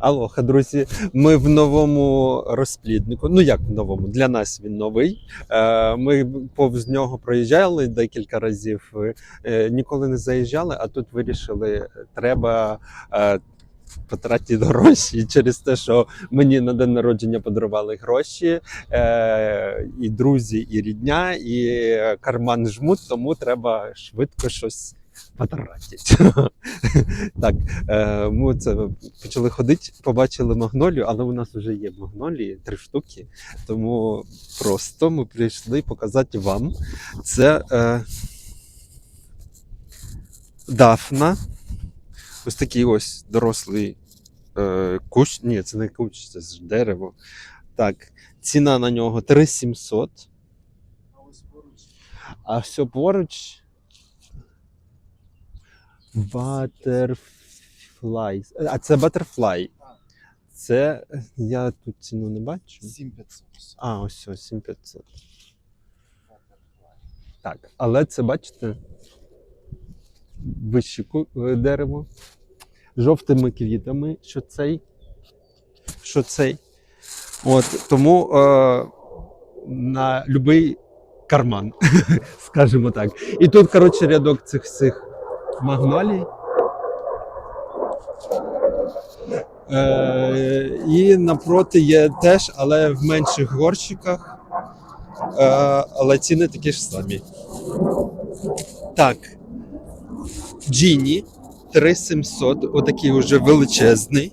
Алоха, друзі. Ми в новому розпліднику. Ну як в новому? Для нас він новий. Е, Ми повз нього проїжджали декілька разів. е, Ніколи не заїжджали, а тут вирішили, треба. е, Потратити гроші через те, що мені на день народження подарували гроші, і друзі, і рідня, і карман жмут, тому треба швидко щось. так, Е, Ми це почали ходити, побачили магнолію, але у нас вже є магнолії, три штуки. Тому просто ми прийшли показати вам. Це е, дафна. Ось такий ось дорослий е, кущ. Ні, це не кущ, це ж дерево. Так, ціна на нього 3700. А ось поруч А все поруч. Butterfly. А це Butterfly. Це я тут ціну не бачу. 7500. А, ось ось 7500. Так, але це бачите. Вище е, дерево. Жовтими квітами, що цей. Що цей. От, тому е, на будь-який карман, скажімо так. І тут, коротше, рядок цих всіх магнолій. Е, і напроти є теж, але в менших горщиках. Е, але ціни такі ж самі. Так. Джіні 3700, отакий уже величезний.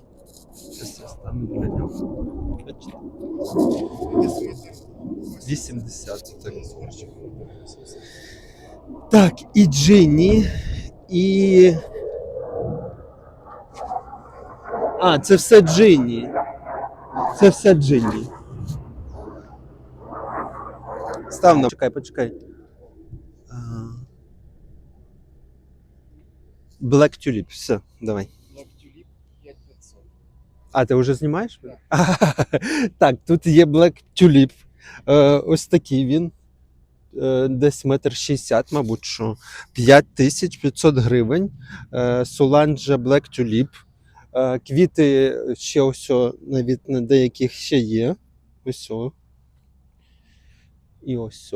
Бачите? 80. Так. Так, і Джині, і. А, це все Джині. Це все Джині. Став на. Почекай, почекай. А. Black Tulip, все, давай. Black Tulip 5500. А, ти вже знімаєш? Так. так, тут є Black Tulip. Е, ось такий він. Е, десь метр шістдесят, мабуть, що 5500 гривень. Е, Solange Black Tulip. Е, квіти ще ось навіть на деяких ще є. Ось. І ось.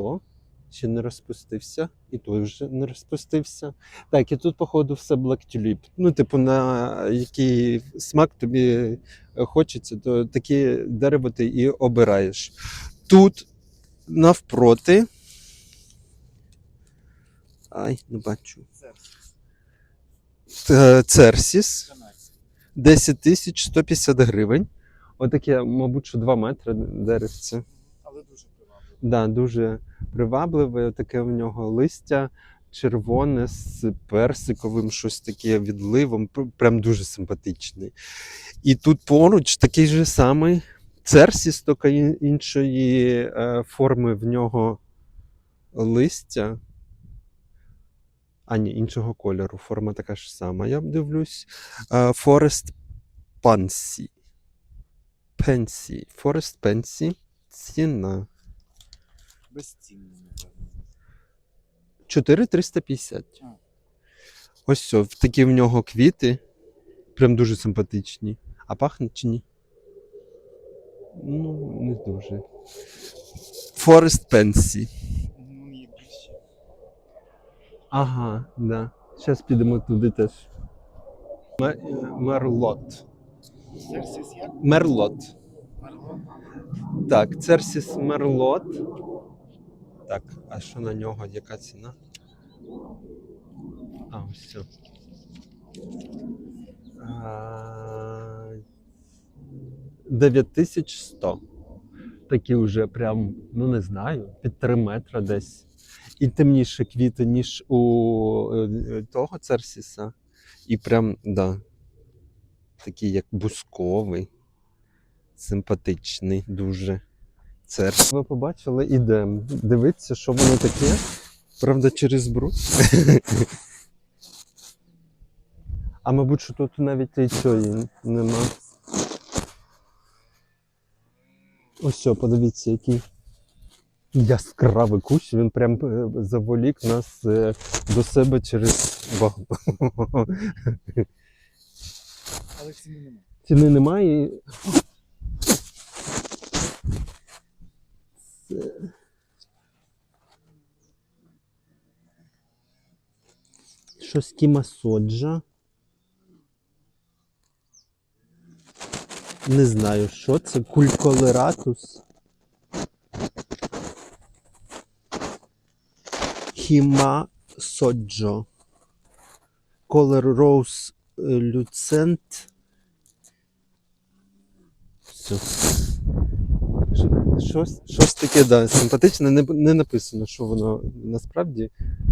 Ще не розпустився, і той вже не розпустився. Так, і тут, походу, все Black Tulip. Ну, типу, на який смак тобі хочеться, то таке дерево ти і обираєш. Тут навпроти. Ай, не бачу. Це Церсіс. канадський. 10 150 гривень. Отаке, мабуть, що 2 метри деревце. Але дуже привабливо. Да, дуже привабливе. Таке в нього листя червоне з персиковим, щось таке відливом. Прям дуже симпатичний. І тут поруч такий же самий церсіс, тільки ін- іншої е, форми в нього листя. А ні, іншого кольору. Форма така ж сама. Я дивлюсь. Е, Форест Пансі. Пенсі. Форест Пенсі. Ціна. Безцінний, напевно. 4350. Ось все, такі в нього квіти. Прям дуже симпатичні. А пахне чи ні? Ну, не дуже. Форест Пенсі. Ага, да. Зараз підемо туди теж. Мерлот. Церсіс як? Мерлот. Так, Церсіс Мерлот. Так, а що на нього? Яка ціна? А, ось все. А, 9100. Такі вже прям, ну не знаю, під 3 метри десь. І темніше квіти, ніж у е, того Церсіса. І прям, да. Такий як бусковий симпатичний дуже церква. Ви побачили, ідемо. Дивіться, що воно таке. Правда, через бруд. А мабуть, що тут навіть і цієї нема. Ось подивіться, який яскравий кущ. Він прям е, заволік нас е, до себе через вагу. Але ціни нема. Ціни немає. Це... Щось кімасоджа. Не знаю, що це. Кульколератус. Хіма соджо. Color Rose е, Lucent. Щось, щось таке, да, симпатичне. Не, не написано, що воно насправді,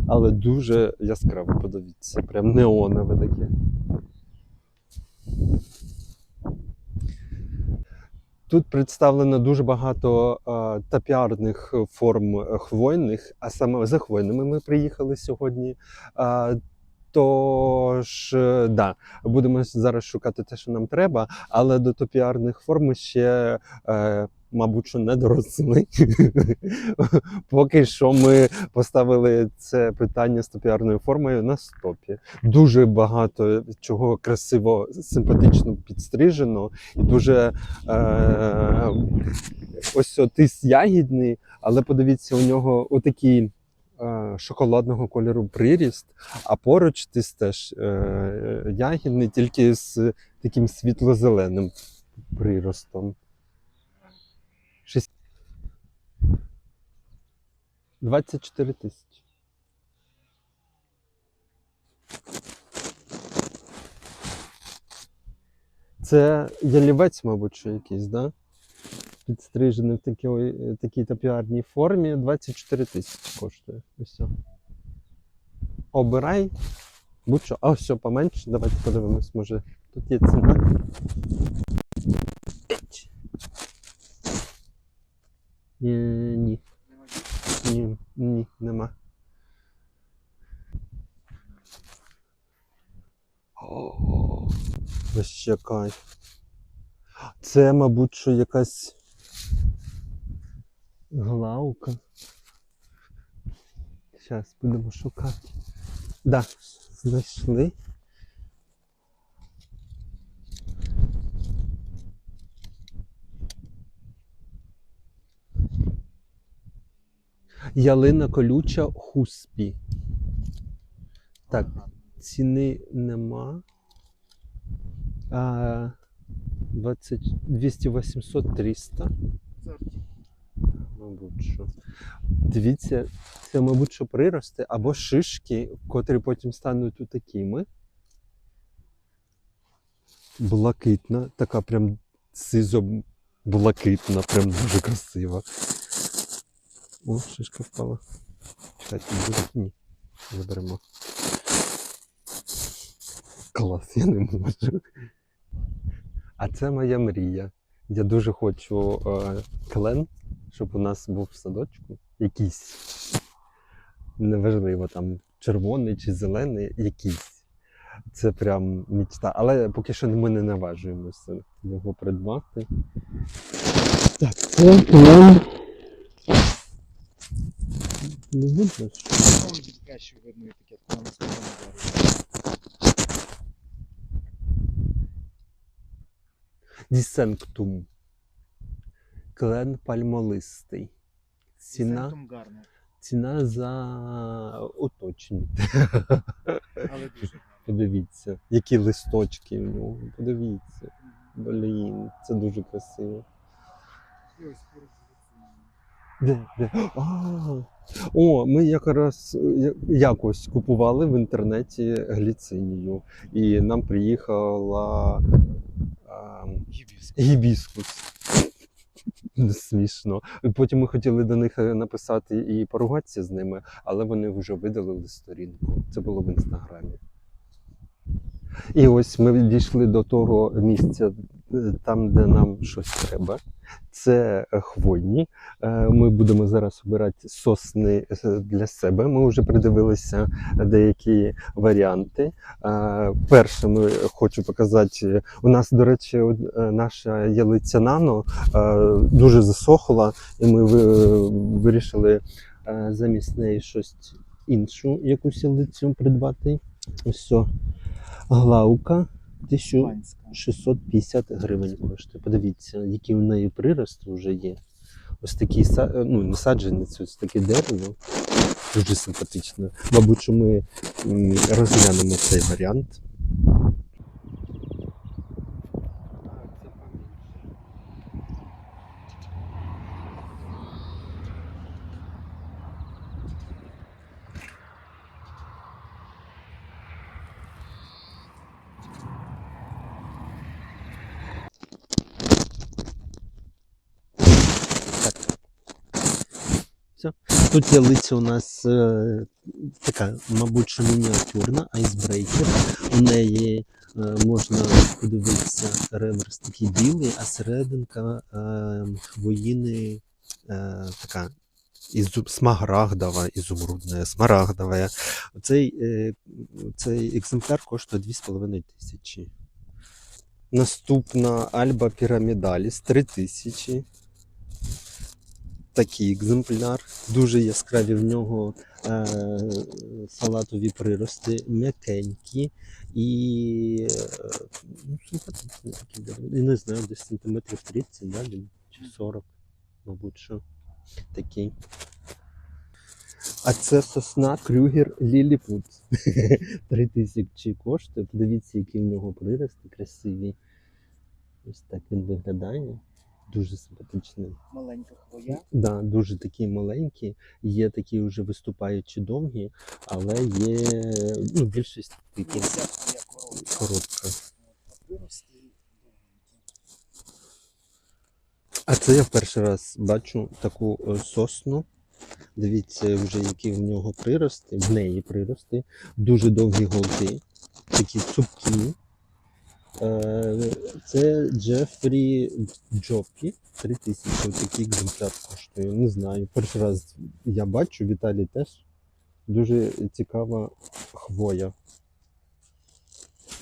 але дуже яскраво, подивіться. Прям неонове таке. Тут представлено дуже багато е, тапіарних форм хвойних, а саме за хвойними ми приїхали сьогодні. Е, Тож, е, да, будемо зараз шукати те, що нам треба, але до топіарних форм ще, е, мабуть, що не доросли. Поки що ми поставили це питання з топіарною формою на стопі. Дуже багато чого красиво, симпатично підстрижено, і дуже е, ось отис ягідний, але подивіться, у нього отакий е, шоколадного кольору приріст, а поруч тис теж е, ягідний, тільки з таким світло-зеленим приростом. Шість- 24 тисячі. Це ялівець, мабуть, що якийсь, да? Підстрижений в такій, е, такій топіарній формі 24 тисячі коштує. Ось. Обирай. Будь-що. А все, поменше. Давайте подивимось, може тут є ціна. Ні, ні, ні, ні, нема. О, Вообще кайф. Це, мабуть, що якась глаука. Зараз будемо шукати. Да, знайшли. Ялина колюча хуспі. Так, ціни нема. А, 20, 200, 800, 300. Мабуть. Дивіться, це, мабуть, що прирости або шишки, котрі потім стануть такими. Блакитна, така прям сизо блакитна, прям дуже красива. О, шишка впала. Чекайте, буде? Ні. Заберемо. Клас, я не можу. А це моя мрія. Я дуже хочу е, клен, щоб у нас був в садочку якийсь. Неважливо, там червоний чи зелений, якийсь. Це прям мечта. Але поки що ми не наважуємося його придбати. Так, клен. Не від краще видно. Дісенктум. Клен пальмолистий. Ціна, гарно, ціна за уточніть. але дуже. Подивіться, які листочки в нього. Подивіться. Блін, це дуже красиво. І ось Де? Де? А, о, ми якраз е, якось купували в інтернеті гліцинію, і нам приїхала а, гібіскус. Смішно. Потім ми хотіли до них е, написати і поругатися з ними, але вони вже видалили сторінку. Це було в інстаграмі. І ось ми дійшли до того місця, е, там, де нам щось треба. Це хвойні. Е, Ми будемо зараз обирати сосни е, для себе. Ми вже придивилися деякі варіанти. Е, Перше, ми хочу показати. У нас, до речі, наша ялиця нано дуже засохла, і ми вирішили замість неї щось іншу якусь ялицю придбати. Ось глаука 1650 Панська. гривень коштує. Подивіться, який у неї прирост вже є. Ось такий са- ну, не саджанець, ось таке дерево. Дуже симпатично. Мабуть, що ми розглянемо цей варіант. Тут ялиця у нас е, така, мабуть, що мініатюрна, айсбрейкер. У неї е, можна подивитися реверс такий білий, а серединка е, хвоїни е, така ізу, смарагдова, ізумрудна, смарагдова. Цей, е, цей екземпляр коштує 2,5 тисячі. Наступна Альба Пірамідаліс 3 тисячі такий екземпляр. Дуже яскраві в нього е, салатові прирости, м'якенькі і е, ну, симпатичні такі. доволі. Не знаю, десь сантиметрів 30, да, чи 40, мабуть, що такий. А це сосна Крюгер Ліліпут. 3 тисячі коштує. Подивіться, які в нього прирости красиві. Ось так він виглядає. Дуже симпатичний. Маленька хвоя. Да, дуже такі маленькі, є такі вже виступаючі довгі, але є ну, більшість такі коротка. А це я в перший раз бачу таку е, сосну. Дивіться, вже які в нього прирости, в неї прирости, дуже довгі голки, такі цупкі. Е, Це Джефрі Джоппі. 3000 такий екземпляр коштує. Не знаю. Перший раз я бачу, Віталій теж. Дуже цікава хвоя.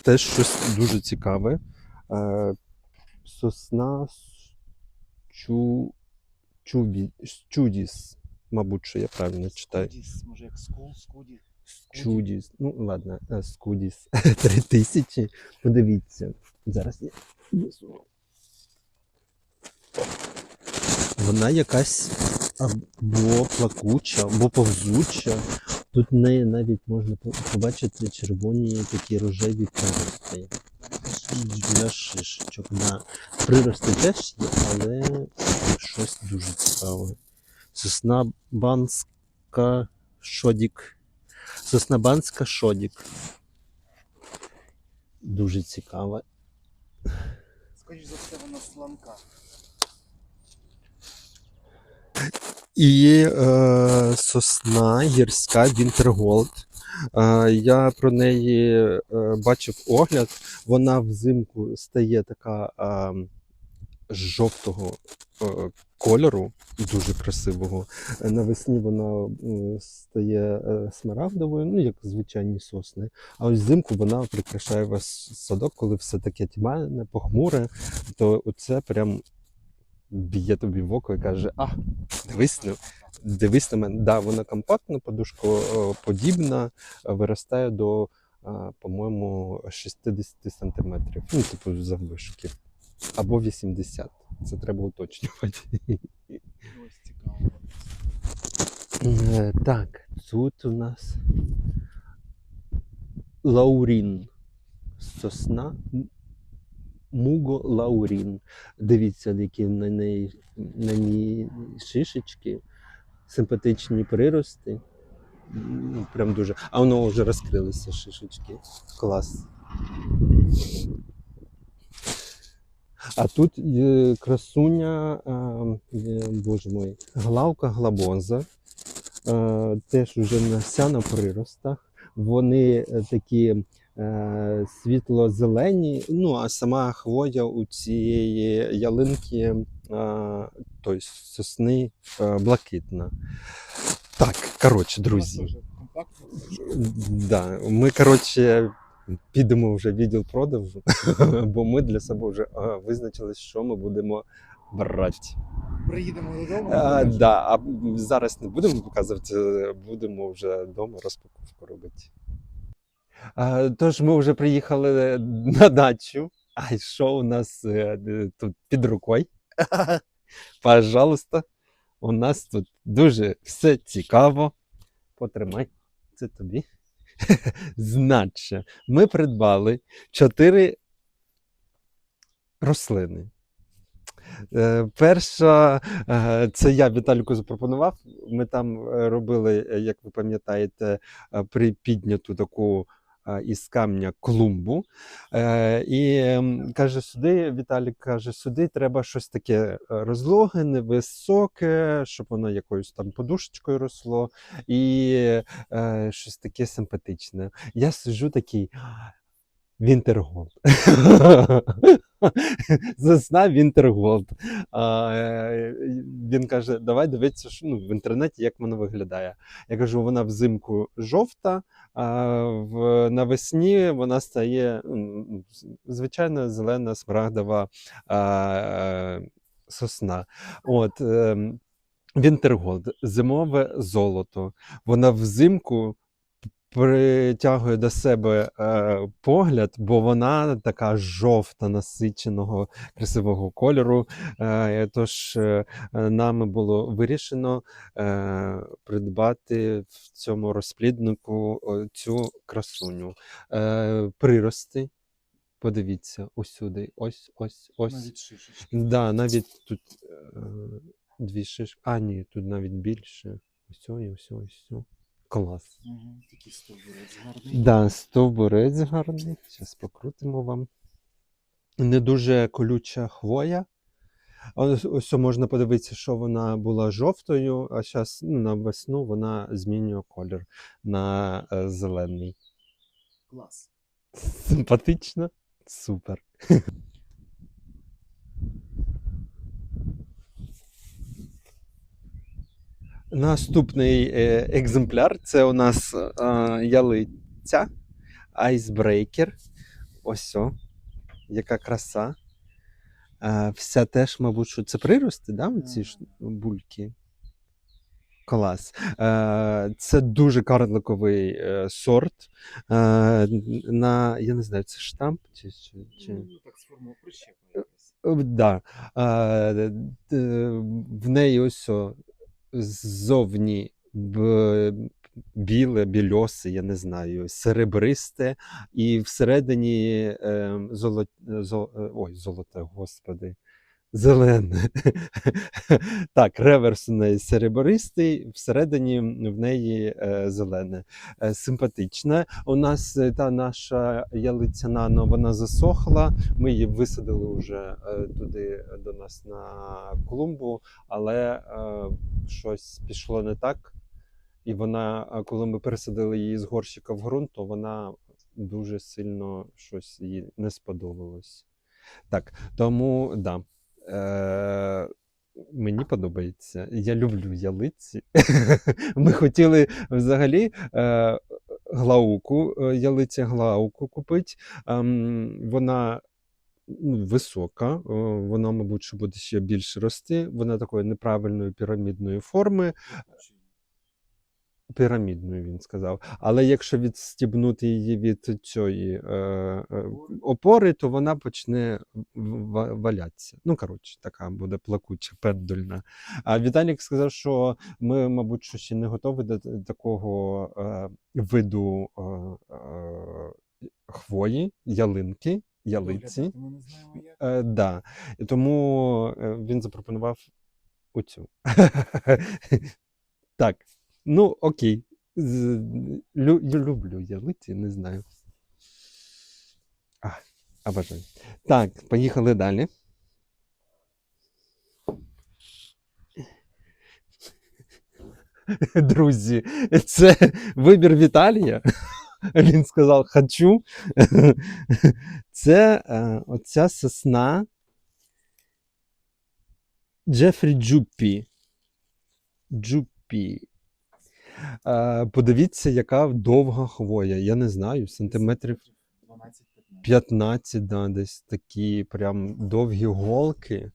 Теж щось дуже цікаве. Е, Сосна чу... чубі... чудіс. Мабуть, що я правильно читаю. Скудіс, може як скул, скуді. Скуді. Чудіс. Ну, ладно, е, Скудіс. Три тисячі. Подивіться. Зараз я висуну. Вона якась або плакуча, або повзуча. Тут в неї навіть можна побачити червоні такі рожеві прирости. Для шишечок. Да. Прирости теж є, але щось дуже цікаве. Сосна банська шодік. Соснабанська шодік. Дуже цікава. Скоріш за все, вона сланка. І е, сосна гірська Вінтерголд. Е, я про неї е, бачив огляд. Вона взимку стає така е, жовтого е, кольору, дуже красивого. Е, Навесні вона стає е, смарагдовою, ну як звичайні сосни. А ось взимку вона прикрашає ваш садок, коли все таке тьмяне, похмуре, то оце прям б'є тобі в око і каже: А, дивись на, дивись на мене. Да, вона компактна, подушкоподібна, виростає до, по-моєму, 60 сантиметрів. Ну, типу, заввишки. Або 80. Це треба уточнювати. Ось цікаво. Е, Так, тут у нас Лаурін. Сосна. Муго Лаурін. Дивіться, які на неї на ній шишечки, симпатичні прирости. Ну, Прям дуже. А воно вже розкрилися шишечки. Клас. А тут е, красуня, е, боже мой, главка глабонза. Е, теж вже вся на приростах. Вони е, такі е, світло-зелені, ну а сама хвоя у цієї ялинки, е, тобто сосни е, блакитна. Так, коротше, друзі. Да, ми, коротше, підемо вже в відділ продажу, бо ми для себе вже а, визначились, що ми будемо брати. Приїдемо додому. А, да, а зараз не будемо показувати, будемо вже вдома розпаковку робити. А, Тож ми вже приїхали на дачу. А що у нас е, тут під рукою? Пожалуйста, у нас тут дуже все цікаво. Потримай, це тобі. Значить, ми придбали чотири рослини. Е, Перша, е, це я Віталіку запропонував. Ми там е, робили, як ви пам'ятаєте, припідняту таку із камня клумбу. Е, І ем, каже, сюди, Віталік каже, сюди треба щось таке е, розлоге, невисоке, щоб воно якоюсь там подушечкою росло, і е, щось таке симпатичне. Я сижу такий. Вінтерголд. Засна Вінтерголд. Е, він каже: давай дивитися що, ну, в інтернеті, як воно виглядає. Я кажу, вона взимку жовта, а в, навесні вона стає м, звичайна зелена смарагдова а, сосна. От, е, Вінтерголд, зимове золото. Вона взимку притягує до себе е, погляд, бо вона така жовта, насиченого, красивого кольору. Е, тож е, нами було вирішено е, придбати в цьому розпліднику цю красуню. Е, прирости. Подивіться, усюди. Ось, ось, ось. Навіть шишечки. Да, навіть тут е, дві шишки. А, ні, тут навіть більше. Ось, і ось, ось. Клас. Угу. Такий стовбурець гарний. Да, стовбурець гарний. Зараз покрутимо вам. Не дуже колюча хвоя. Ось, ось можна подивитися, що вона була жовтою, а зараз ну, на весну вона змінює колір на е, зелений. Клас. Симпатично. Супер. Наступний е, екземпляр це у нас е, ялиця Айсбрейкер. Ось о, яка краса. Е, вся теж, мабуть, що це прирости, да? ці ж бульки. Клас. Це дуже карликовий сорт. На, я не знаю, це штамп чи. чи, чи... Ну, так сформував прищепа якась. Е, Да. В неї ось ззовні б- біле, більосе, я не знаю, серебристе, і всередині е, золо, зо, ой, золоте, господи. Зелене. так, реверс у неї серебристий, всередині в неї е, зелене. Е, симпатичне. У нас е, та наша ялиця нано, вона засохла. Ми її висадили вже е, туди до нас на клумбу, але е, щось пішло не так. І вона, е, коли ми пересадили її з горщика в ґрунт, то вона дуже сильно щось їй не сподобалось. Так, тому да. Е, Мені подобається. Я люблю ялиці. Ми хотіли взагалі е, глауку, е, ялиця глауку купити. Е, вона ну, висока, е, вона, мабуть, буде ще більше рости. Вона такої неправильної пірамідної форми. Пірамідною, він сказав. Але якщо відстібнути її від цієї е, е, опори, то вона почне валятися. Ну, коротше, така буде плакуча, пендульна. А Віталік сказав, що ми, мабуть, що ще не готові до такого е, виду е, е, хвої, ялинки, ялиці. Е, да. Тому е, він запропонував оцю. так. Ну, окей. Лю, я люблю ялиці, не знаю. А, обожаю. Так, поїхали далі. Друзі, це вибір Віталія. Він сказав хочу. Це е, оця сосна Джефрі Джуппі. Джуппі. Подивіться, яка довга хвоя. Я не знаю, сантиметрів 12-15. да, десь такі прям довгі голки.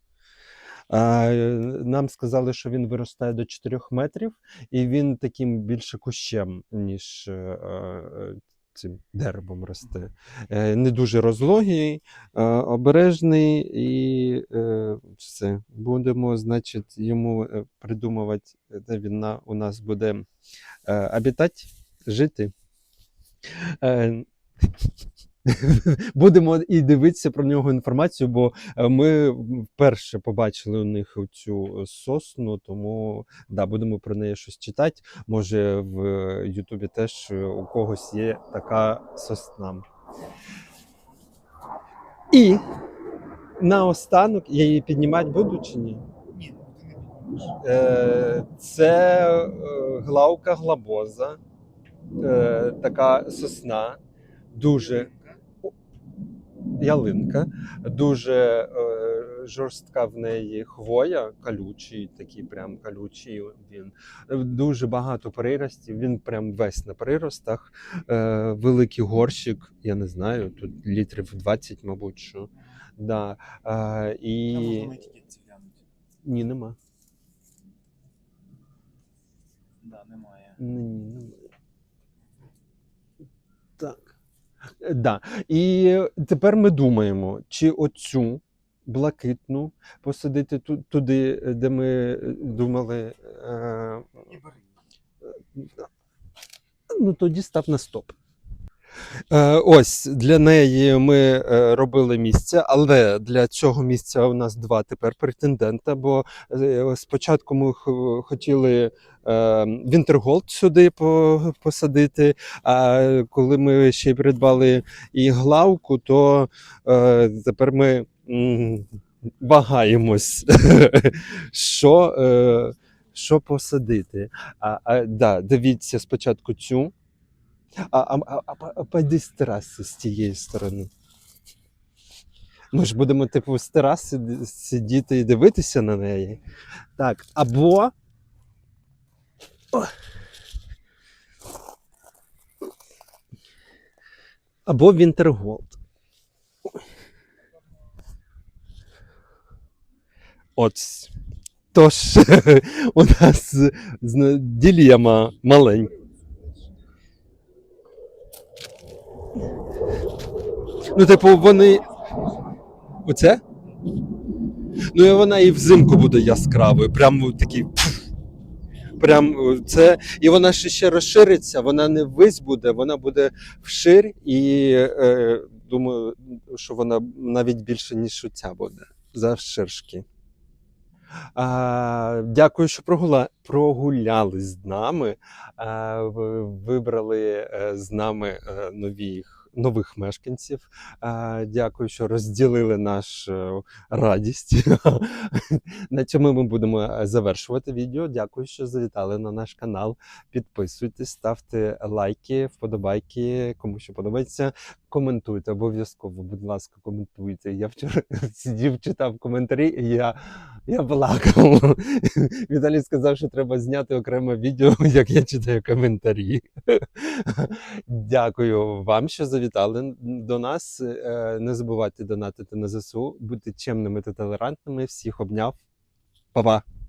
Нам сказали, що він виростає до 4 метрів, і він таким більше кущем, ніж е, е, цим деревом росте. Е, Не дуже розлогий, е, обережний і е, все. Будемо, значить, йому придумувати, де він у нас буде обітати, жити. Е, Будемо і дивитися про нього інформацію, бо е, ми вперше побачили у них цю сосну, тому да, будемо про неї щось читати. Може, в Ютубі теж е, у когось є така сосна. І наостанок я її піднімати буду чи ні? Ні. Е, Це е, главка глобоза, е, така сосна, дуже ялинка, дуже е, жорстка в неї хвоя, колючий, такий прям колючий він. Дуже багато приростів, він прям весь на приростах. Е, великий горщик, я не знаю, тут літрів 20, мабуть. що. Да. Е, і... Ні, нема. Да, немає. Ні, немає. Так. Е, Да. І тепер ми думаємо, чи оцю блакитну посадити ту- туди, де ми е, думали. Е, ну тоді став на стоп. Е, ось для неї ми е, робили місце, але для цього місця у нас два тепер претендента. Бо е, спочатку ми х- хотіли Вінтерголд сюди по- посадити. А коли ми ще й придбали і главку, то тепер ми вагаємось, що, що посадити. А, а, да, дивіться спочатку цю. А, а, а, а, пойди з тераси з тієї сторони. Ми ж будемо, типу, з тераси сидіти і дивитися на неї. Так, або. О. Або Вінтерголд. От. Тож, у нас ділема маленька. Ну, типу, вони. Оце? Ну, і вона і взимку буде яскравою. Прям такий. Прям е, це. І вона ще ще розшириться, вона не ввесь буде, вона буде вшир, і е, думаю, що вона навіть більше, ніж оця буде. Завширшки. Дякую, що прогула... прогуляли з нами. Вибрали е, з нами е, нових, нових мешканців. Дякую, що розділили нашу радість. на цьому ми будемо е, завершувати відео. Дякую, що завітали на наш канал. Підписуйтесь, ставте лайки, вподобайки, кому що подобається. Коментуйте обов'язково, будь ласка, коментуйте. Я вчора сидів, читав коментарі, і я, я плакав. Віталій сказав, що треба зняти окреме відео, як я читаю коментарі. Дякую вам, що завітали до нас. Е, Не забувайте донатити на ЗСУ, бути чемними та толерантними. Всіх обняв. Па-па!